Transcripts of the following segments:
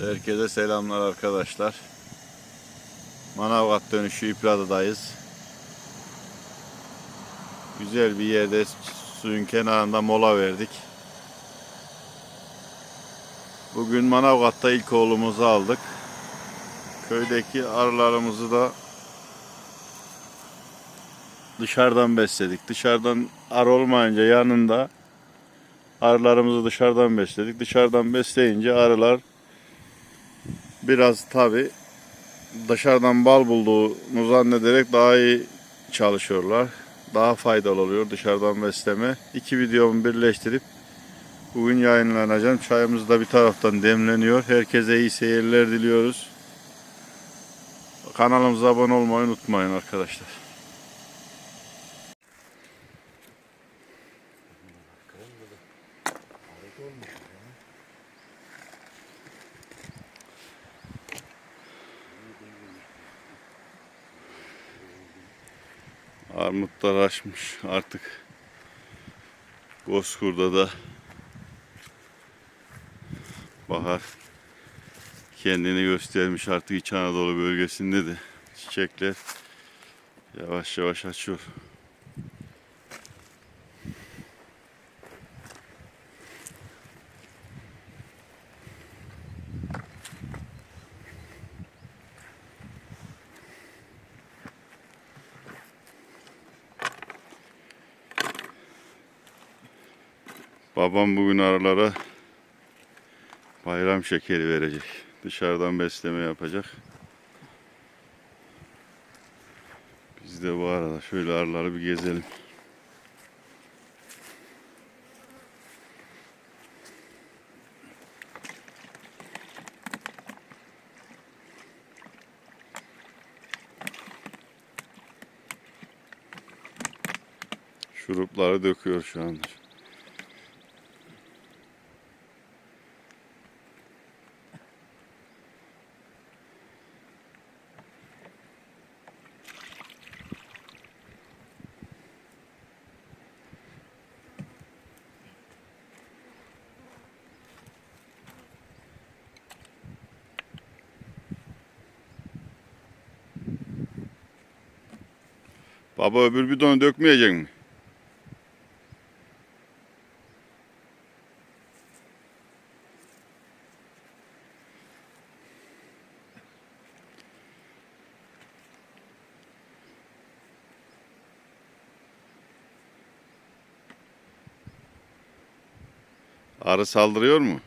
Herkese selamlar arkadaşlar. Manavgat dönüşü İprada'dayız. Güzel bir yerde suyun kenarında mola verdik. Bugün Manavgat'ta ilk oğlumuzu aldık. Köydeki arılarımızı da dışarıdan besledik. Dışarıdan arı olmayınca yanında arılarımızı dışarıdan besledik. Dışarıdan besleyince arılar biraz tabi dışarıdan bal bulduğunu zannederek daha iyi çalışıyorlar. Daha faydalı oluyor dışarıdan besleme. İki videomu birleştirip bugün yayınlanacağım. Çayımız da bir taraftan demleniyor. Herkese iyi seyirler diliyoruz. Kanalımıza abone olmayı unutmayın arkadaşlar. Armutlar açmış artık. Bozkur'da da bahar kendini göstermiş artık İç Anadolu bölgesinde de çiçekler yavaş yavaş açıyor. Babam bugün aralara bayram şekeri verecek. Dışarıdan besleme yapacak. Biz de bu arada şöyle arıları bir gezelim. Şurupları döküyor şu anda. Baba öbür bidonu dökmeyecek mi? Arı saldırıyor mu?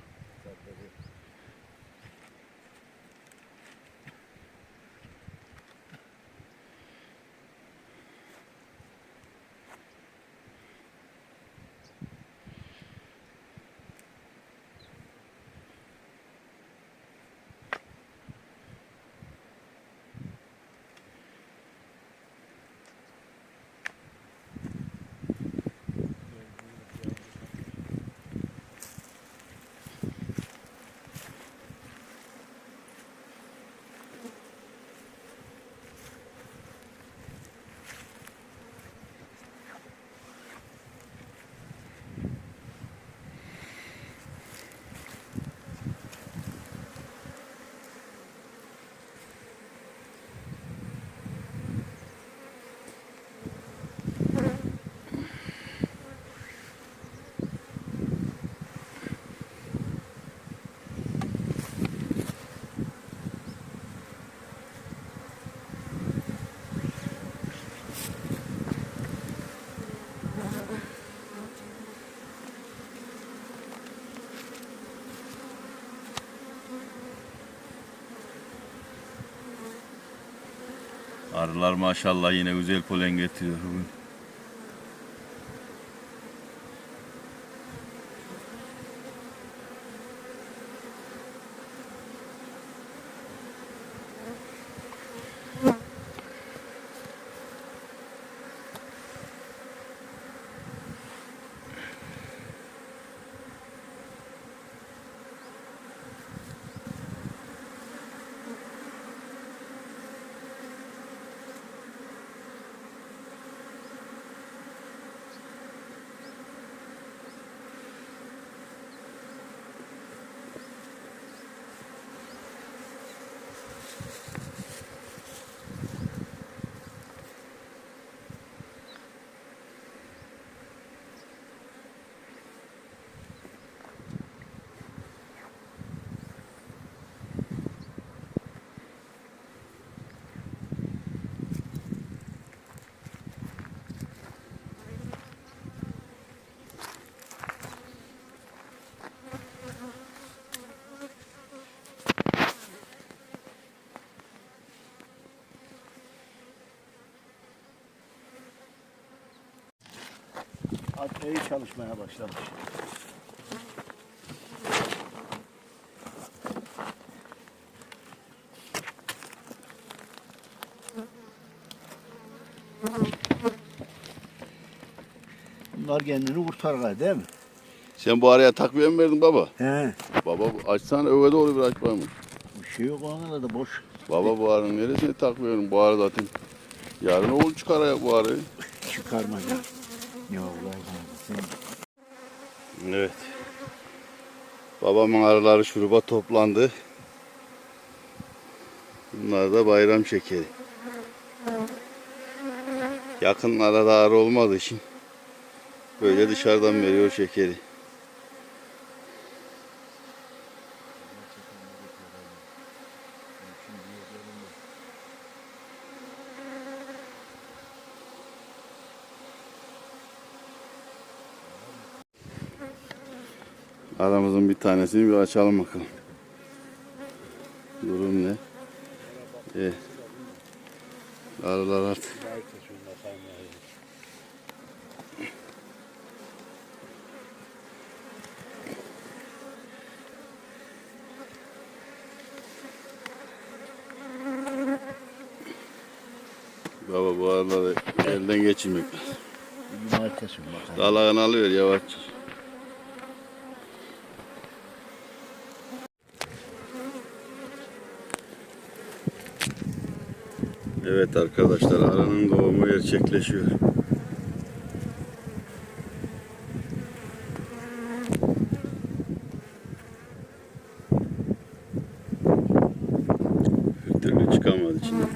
Arılar maşallah yine güzel polen getiriyor bugün. At iyi çalışmaya başlamış. Bunlar kendini kurtarırlar değil mi? Sen bu araya takviye mi verdin baba? He. Baba açsana öve doğru bir aç. Bir şey yok ona da boş. Baba bu arının neresine takviyorum? Bu ara zaten yarın oğul çıkar ya bu arayı. Çıkarmaca. Evet. Babamın arıları şuruba toplandı. Bunlar da bayram şekeri. Yakınlara da arı olmadığı için böyle dışarıdan veriyor şekeri. Aramızın bir tanesini bir açalım bakalım. Durum ne? Evet. Arılar artık. Baba bu arıları elden geçirmek. Bakalım. Dalağını alıyor yavaşça. Evet arkadaşlar aranın doğumu gerçekleşiyor. Bir türlü çıkamadı içinden.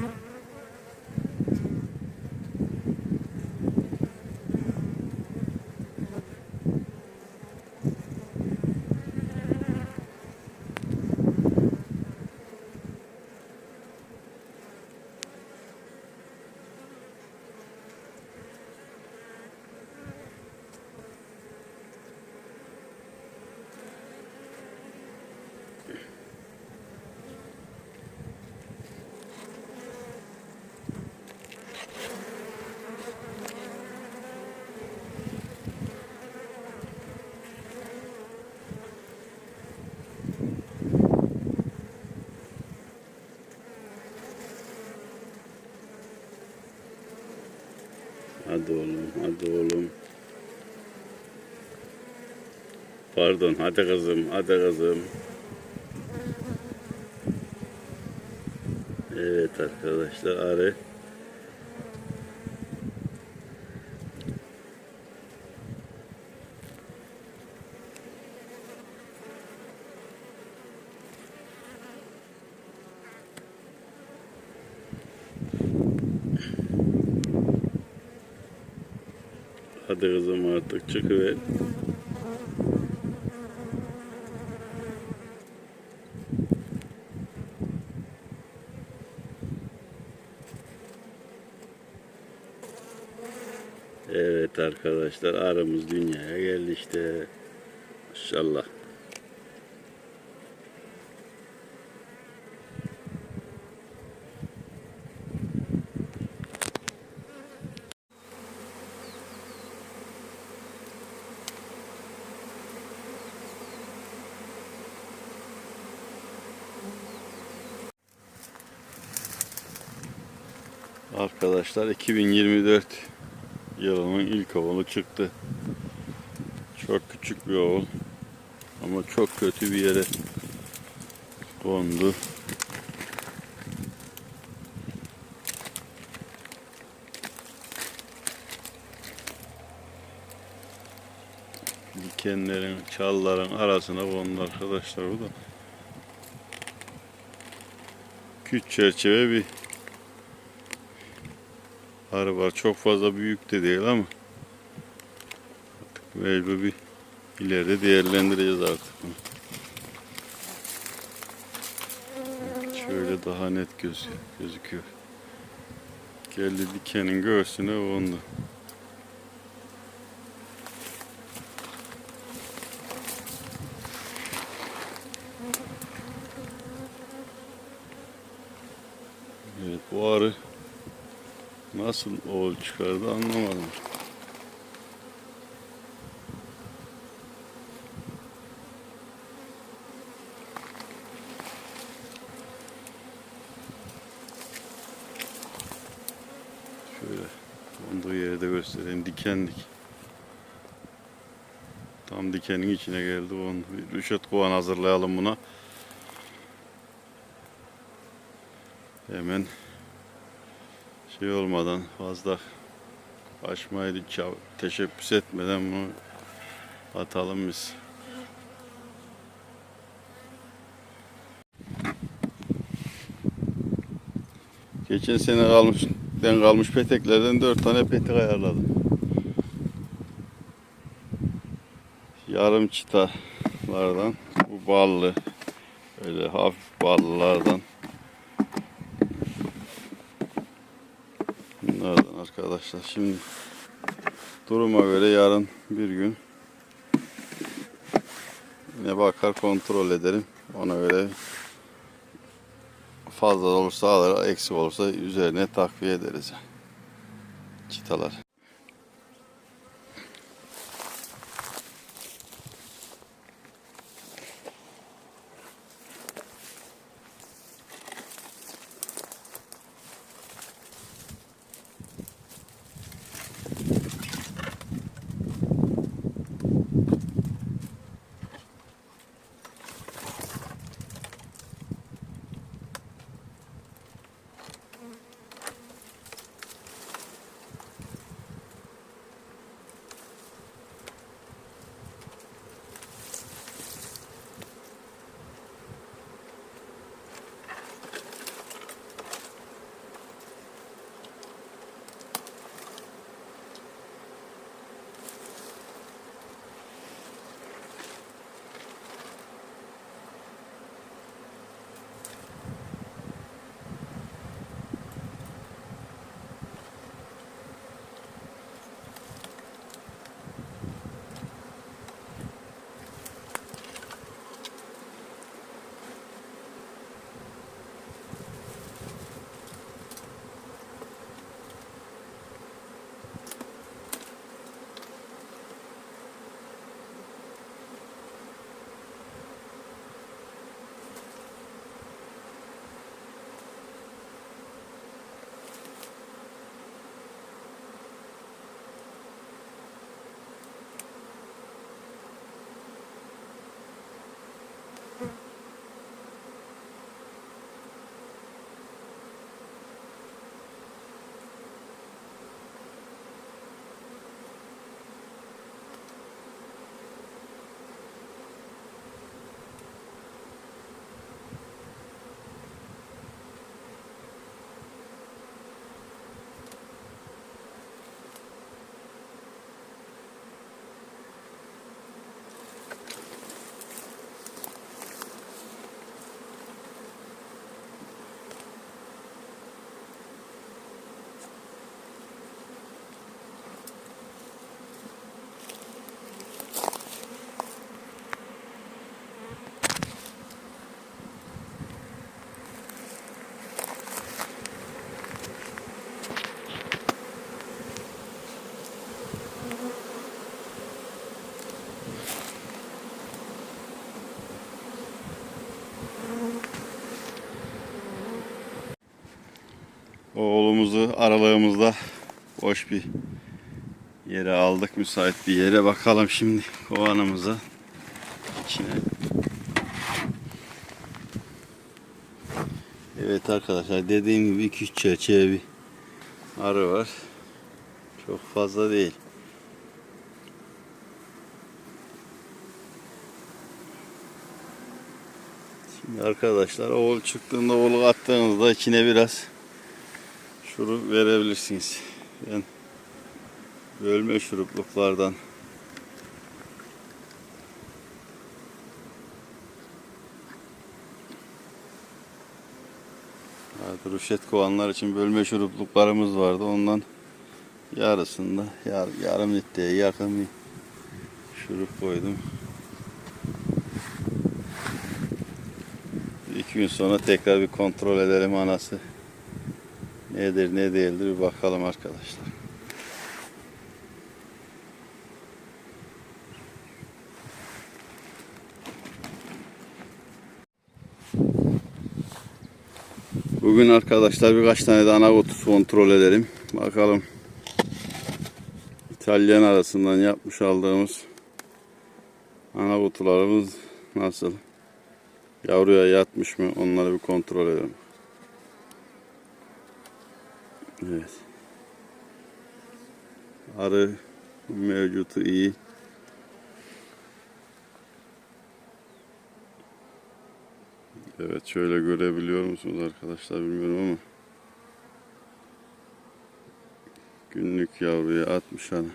Hadi oğlum, hadi oğlum. Pardon, hadi kızım, hadi kızım. Evet arkadaşlar, arı. Hadi kızım artık çıkıver. Evet arkadaşlar arımız dünyaya geldi işte. Maşallah. Arkadaşlar 2024 yılının ilk oğlu çıktı. Çok küçük bir oğul ama çok kötü bir yere kondu. Dikenlerin, çalların arasına kondu arkadaşlar bu da. Küçük çerçeve bir arı var. Çok fazla büyük de değil ama artık mecbur bir ileride değerlendireceğiz artık. Şöyle daha net göz, gözüküyor. Geldi dikenin göğsüne ondu. nasıl oğul çıkardı anlamadım. Şöyle konduğu yeri de göstereyim. Dikenlik. Tam dikenin içine geldi. Onu bir rüşet kovan hazırlayalım buna. Hemen şey olmadan fazla açmayı ça- teşebbüs etmeden bunu atalım biz. Geçen sene kalmış, ben kalmış peteklerden dört tane petek ayarladım. Yarım çıtalardan, bu ballı, öyle hafif ballılardan. Arkadaşlar. Şimdi duruma göre yarın bir gün ne bakar kontrol ederim. Ona göre fazla olursa alır, eksik olursa üzerine takviye ederiz. Çıtalar. Oğlumuzu aralığımızda boş bir yere aldık. Müsait bir yere bakalım şimdi kovanımıza. içine. Evet arkadaşlar dediğim gibi 2-3 çerçeve bir arı var. Çok fazla değil. Şimdi arkadaşlar oğul çıktığında oğlu attığınızda içine biraz şurup verebilirsiniz. Ben bölme şurupluklardan Evet, ruşet kovanlar için bölme şurupluklarımız vardı. Ondan yarısında yar, yarım litreye yakın bir şurup koydum. İki gün sonra tekrar bir kontrol edelim anası. Nedir ne değildir bir bakalım arkadaşlar. Bugün arkadaşlar birkaç tane de ana kutusu kontrol edelim. Bakalım İtalyan arasından yapmış aldığımız ana kutularımız nasıl? Yavruya yatmış mı? Onları bir kontrol edelim. Evet. Arı mevcutu iyi. Evet şöyle görebiliyor musunuz arkadaşlar bilmiyorum ama günlük yavruya atmış hani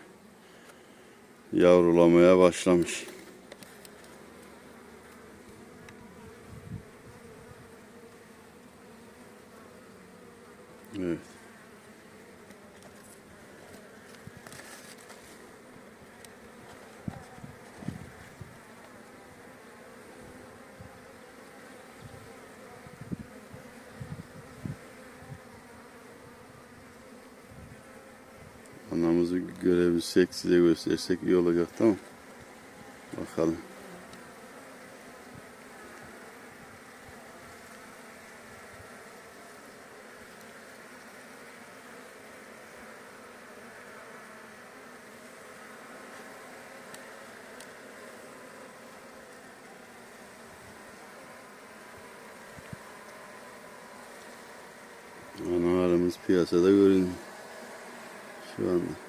yavrulamaya başlamış. Evet. Anamızı görebilsek, size göstersek iyi olacak tamam Bakalım. Ana arımız piyasada görünüyor. Şu anda.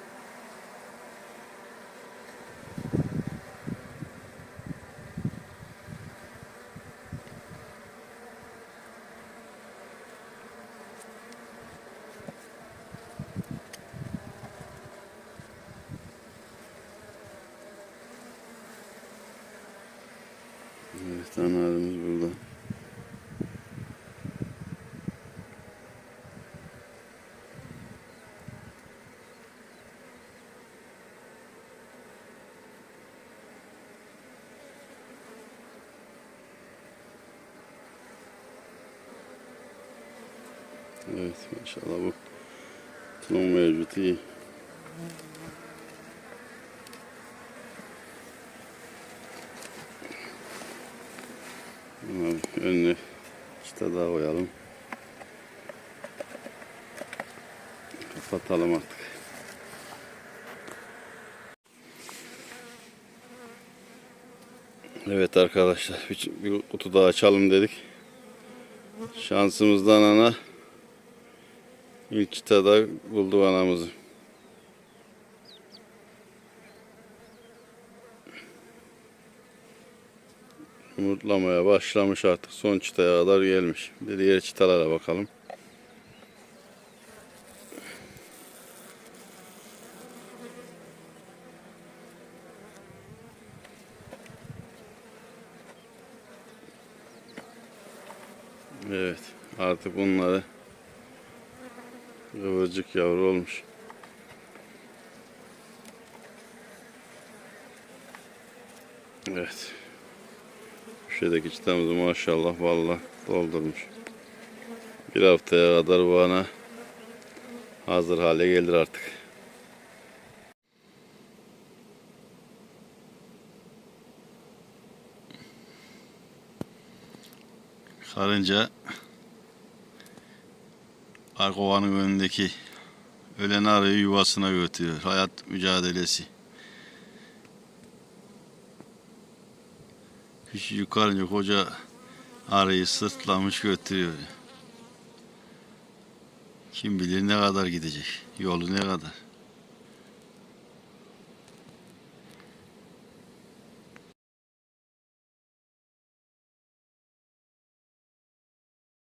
Evet analarımız burada. Evet maşallah bu tulum mevcut iyi. Tamam, önüne çıta daha koyalım. Kapatalım artık. Evet arkadaşlar bir, kutu daha açalım dedik. Şansımızdan ana ilk çıtada buldu anamızı. Yumurtlamaya başlamış artık son çıtaya kadar gelmiş. Bir diğer çıtalara bakalım. Evet artık bunları kıvırcık yavru olmuş. Evet. Köşedeki çıtamızı maşallah valla doldurmuş. Bir haftaya kadar bu ana hazır hale gelir artık. Karınca Arkovanın önündeki ölen arıyı yuvasına götürüyor. Hayat mücadelesi. Küçücük karınca koca arıyı sırtlamış götürüyor. Kim bilir ne kadar gidecek. Yolu ne kadar.